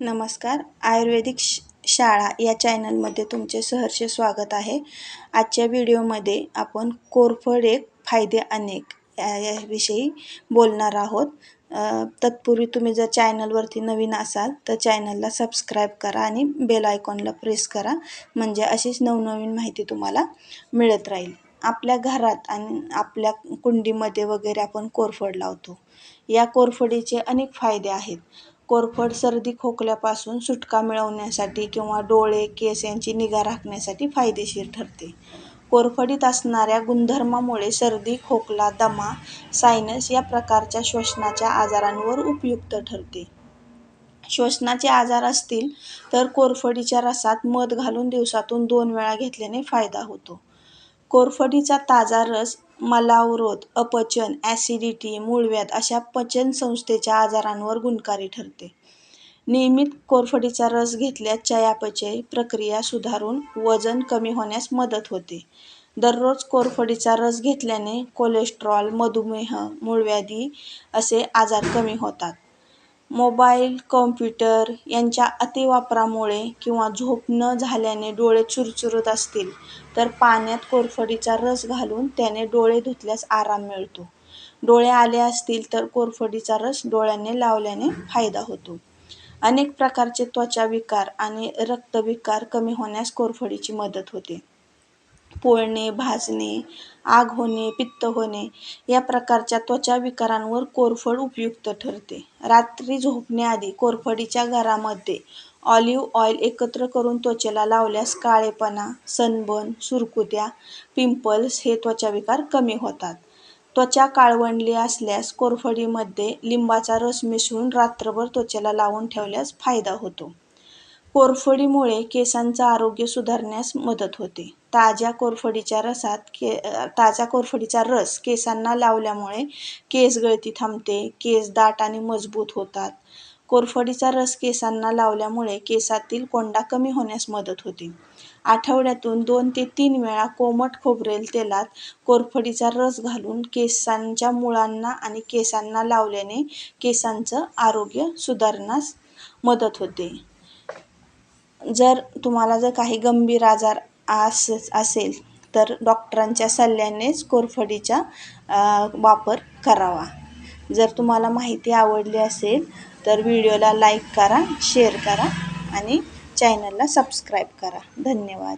नमस्कार. आयुर्वेदिक श शाळा या चॅनलमध्ये तुमचे सहर्ष स्वागत आहे. आजच्या व्हिडिओमध्ये आपण कोरफड एक फायदे अनेक या याविषयी बोलणार आहोत. तत्पूर्वी तुम्ही जर चॅनलवरती नवीन असाल तर चॅनलला सबस्क्राईब करा आणि बेल आयकॉनला प्रेस करा. म्हणजे अशीच नवनवीन माहिती तुम्हाला मिळत राहील. आपल्या घरात आणि आपल्या कुंडीमध्ये वगैरे आपण कोरफड लावतो. या कोरफडीचे अनेक फायदे आहेत. कोरफड सर्दी खोकल्यापासून सुटका मिळवण्यासाठी किंवा डोळे केस यांची निगा राखण्यासाठी फायदेशीर ठरते. कोरफडीत असणाऱ्या गुणधर्मामुळे सर्दी खोकला दमा सायनस या प्रकारच्या श्वसनाच्या आजारांवर उपयुक्त ठरते. श्वसनाचे आजार असतील तर कोरफडीच्या रसात मध घालून दिवसातून दोन वेळा घेतल्याने फायदा होतो. कोरफडीचा ताजा रस मलावरोध अपचन ॲसिडिटी मूळव्याध अशा पचन संस्थेच्या आजारांवर गुणकारी ठरते. नियमित कोरफडीचा रस घेतल्यास चयापचय प्रक्रिया सुधारून वजन कमी होण्यास मदत होते. दररोज कोरफडीचा रस घेतल्याने कोलेस्ट्रॉल मधुमेह मूळव्याधी असे आजार कमी होतात. मोबाईल कॉम्प्युटर यांच्या अतिवापरामुळे किंवा झोप न झाल्याने डोळे चुरचुरत असतील तर पाण्यात कोरफडीचा रस घालून त्याने डोळे धुतल्यास आराम मिळतो. डोळे आले असतील तर कोरफडीचा रस डोळ्याने लावल्याने फायदा होतो. अनेक प्रकारचे त्वचा विकार आणि रक्तविकार कमी होण्यास कोरफडीची मदत होते. पोळणे भाजणे आग होणे पित्त होणे या प्रकारच्या त्वचा विकारांवर कोरफड उपयुक्त ठरते. रात्री झोपण्याआधी कोरफडीच्या घरामध्ये ऑलिव्ह ऑइल एकत्र करून त्वचेला लावल्यास काळेपणा सनबर्न सुरकुत्या पिंपल्स हे त्वचाविकार कमी होतात. त्वचा काळवंडली असल्यास कोरफडीमध्ये लिंबाचा रस मिसळून रात्रभर त्वचेला लावून ठेवल्यास फायदा होतो. कोरफडीमुळे केसांचं आरोग्य सुधारण्यास मदत होते. ताज्या कोरफडीच्या रसात के ताज्या कोरफडीचा रस केसांना लावल्यामुळे केस गळती थांबते केस दाट आणि मजबूत होतात. कोरफडीचा रस केसांना लावल्यामुळे केसातील कोंडा कमी होण्यास मदत होते. आठवड्यातून दोन ते तीन वेळा कोमट खोबरेल तेलात कोरफडीचा रस घालून केसांच्या मुळांना आणि केसांना लावल्याने केसांचं आरोग्य सुधारण्यास मदत होते. जर तुम्हाला जर काही गंभीर आजार आस असेल तर डॉक्टरांच्या सल्ल्यानेच कोरफडीचा वापर करावा. जर तुम्हाला माहिती आवडली असेल तर व्हिडिओला लाईक करा शेअर करा आणि चॅनलला सबस्क्राईब करा. धन्यवाद.